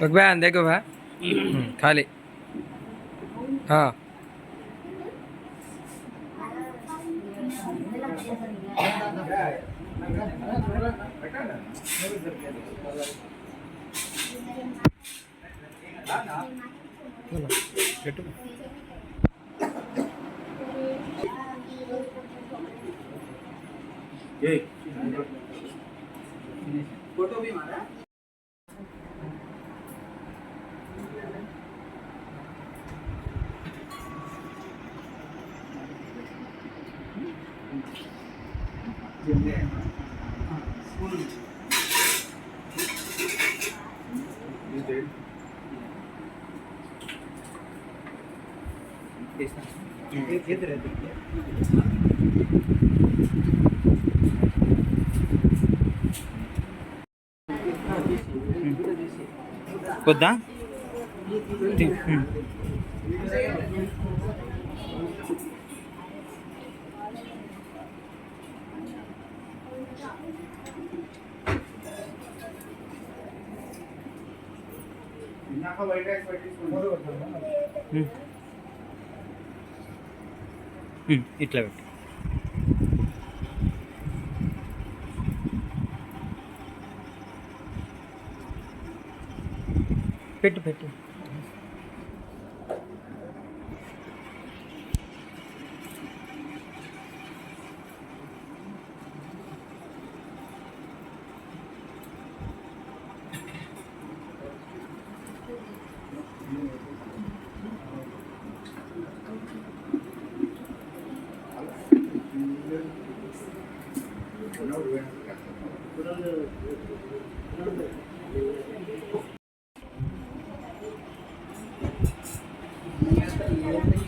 भगवान देखो भा। खाली। हाँ। फ़ोटो भी मारा। వద్దా? ఇట్లా పెట్టు. పెట్టు పెట్టు. కాడు ये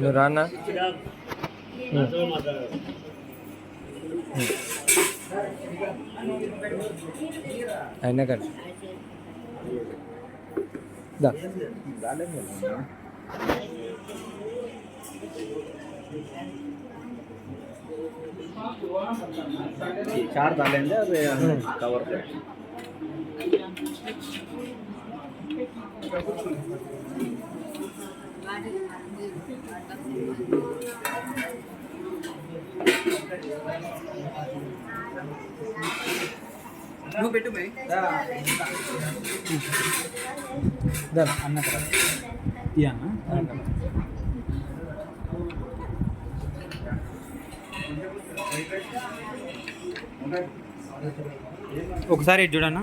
नुराना ऐना कर चार दाले दालें कवर कर నువ్వు పెట్టు దా. అన్న అన్న. ఒకసారి చూడన్నా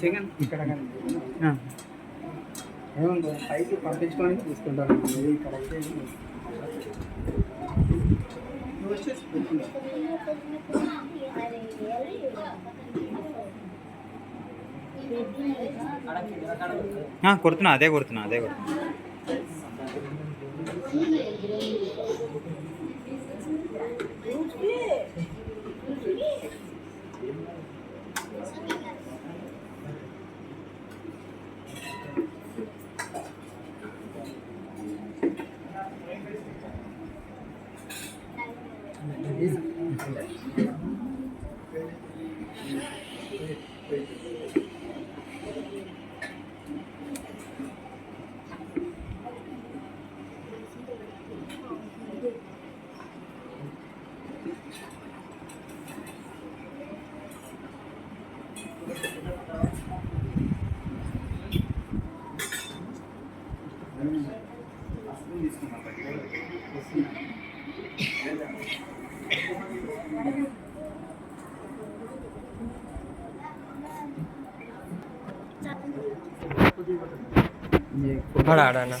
సెకండ్ ఇక్కడ. ఏముంది? పైకి పంపించుకోవడానికి తీసుకుంటాను. ఇక్కడ కొడుతున్నా అదే కొడుతున్నా అదే కొడుతున్నా. बड़ा डाना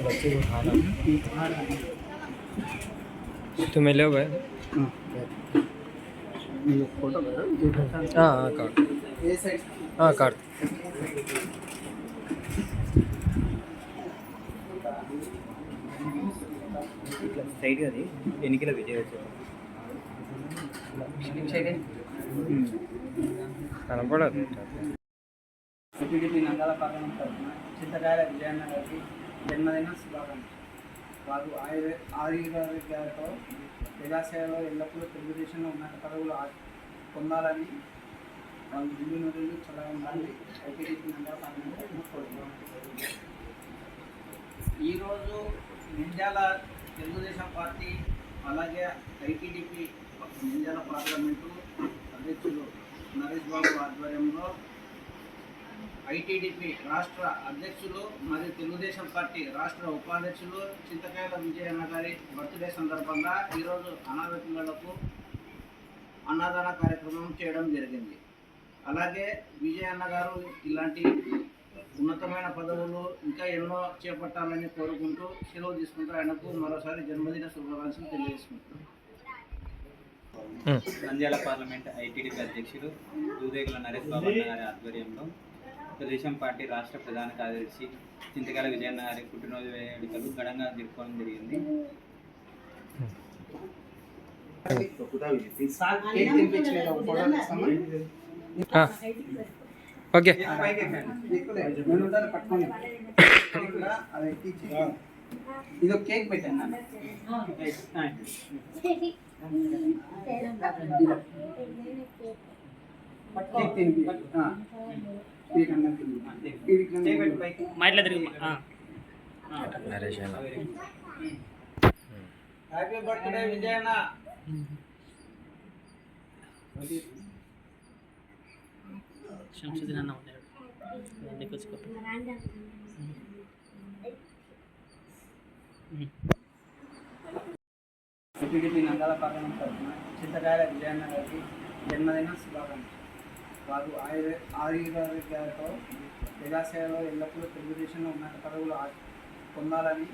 बच्चे को खाना तुम्हें तो ले भाई। हाँ हाँ काट। हाँ काट। స్ట్రైట్గా అది ఎన్నికల విజయ కనపడదు. టీడీపీ నందాల పార్లమెంట్ తరఫున చింతకాయల విజయన్న గారికి జన్మదిన శుభాకాంక్షలు. వారు ఆయుర ఆరోగ్యాలతో ప్రజాసేవలో ఎల్లప్పుడూ తెలుగుదేశంలో ఉన్నత పదవులు పొందాలని వాళ్ళు ఢిల్లీ నుండి చదవాలని ఐటీడీపీ నందాల కోరుతున్నాను ఈరోజు నింజాల తెలుగుదేశం పార్టీ అలాగే ఐటీడీపీ నింజాల పార్లమెంటు అధ్యక్షులు నరేష్ బాబు ఆధ్వర్యంలో ఐటీడీపీ రాష్ట్ర అధ్యక్షులు మరియు తెలుగుదేశం పార్టీ రాష్ట్ర ఉపాధ్యక్షులు చింతకాయల విజయన్న గారి బర్త్డే సందర్భంగా ఈరోజు అనాథ పిల్లలకు అన్నదాన కార్యక్రమం చేయడం జరిగింది. అలాగే విజయన్న గారు ఇలాంటి ఉన్నతమైన పదవులు ఇంకా ఎన్నో చేపట్టాలని కోరుకుంటూ సెలవు తీసుకుంటూ ఆయనకు మరోసారి జన్మదిన శుభాకాంక్షలు తెలియజేసుకుంటున్నాను నంద్యాల పార్లమెంట్ ఐటీడీపీ అధ్యక్షులు దూదేగుల నరేష్ బాబు అన్న గారి ఆధ్వర్యంలో తెలుగుదేశం పార్టీ రాష్ట్ర ప్రధాన కార్యదర్శి చింతకాల విజయన్న గారి పుట్టినరోజు వేడుకలు ఘనంగా జరుపుకోవడం జరిగింది. ఓకే కేకులే, నేను ఉంటాను పట్టుకొని కేకులా, అది ఎక్కించి ఇది ఒక కేక్ పెట్టాను నాన్న. కేక్ తినిపి ఆ. శంసుద్దీన్ అన్న ఉన్నాడు ఎందుకు వచ్చి టీడీపీ నందాల పార్లమెంట్ తరఫున చింతకాయల విజయన్న గారికి జన్మదిన శుభాకాంక్షలు వారు ఆయుర్వే ఆయుర్వేదాలతో ప్రజాసేవలో ఎల్లప్పుడూ తెలుగుదేశంలో ఉన్నత పదవులు పొందాలని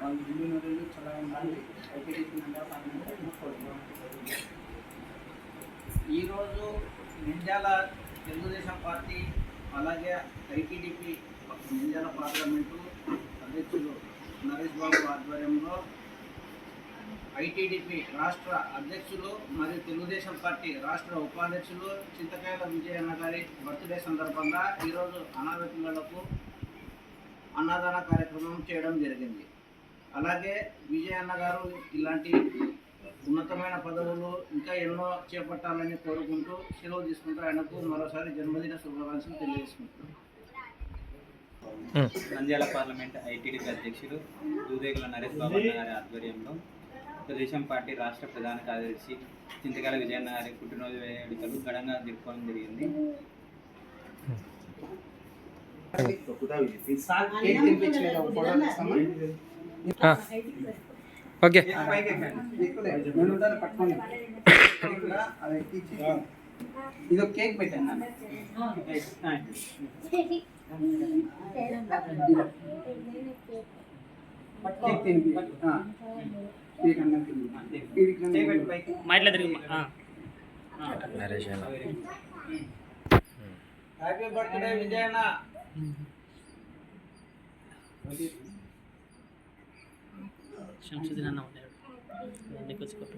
వాళ్ళు ఢిల్లీ నుండి చదవాలని ఐటీడీపీ నందాల పార్లమెంట్ తరఫున కోరుతున్నాను ఈరోజు నింజాల తెలుగుదేశం పార్టీ అలాగే ఐటీడీపీ గిరిజన పార్లమెంటు అధ్యక్షులు నరేష్ బాబు ఆధ్వర్యంలో ఐటీడీపీ రాష్ట్ర అధ్యక్షులు మరియు తెలుగుదేశం పార్టీ రాష్ట్ర ఉపాధ్యక్షులు చింతకాయల విజయన్న గారి బర్త్డే సందర్భంగా ఈరోజు అనాథ పిల్లలకు అన్నదాన కార్యక్రమం చేయడం జరిగింది. అలాగే విజయన్న గారు ఇలాంటి ఉన్నతమైన పదవులు ఇంకా ఎన్నో చేపట్టాలని కోరుకుంటూ సెలవు తీసుకుంటూ ఆయనకు మరోసారి జన్మదిన శుభాకాంక్షలు తెలియజేసుకుంటున్నాను నంద్యాల పార్లమెంట్ ఐటీడీపీ అధ్యక్షులు దూదేగుల నరేష్ బాబు అన్న గారి ఆధ్వర్యంలో తెలుగుదేశం పార్టీ రాష్ట్ర ప్రధాన కార్యదర్శి చింతకాల విజయన్న గారి పుట్టినరోజు వేడుకలు ఘనంగా జరుపుకోవడం జరిగింది. ఫోటో? ఓకే కేకులే, నేను ఉంటాను పట్టుకొని కేకులా, అది ఎక్కించి ఇది ఒక కేక్ పెట్టాను నాన్న. కేక్ తినిపి ఆ. కేక్ శంసుద్దీన్ అన్న ఉన్నాడు ఎందుకు వచ్చుకోండి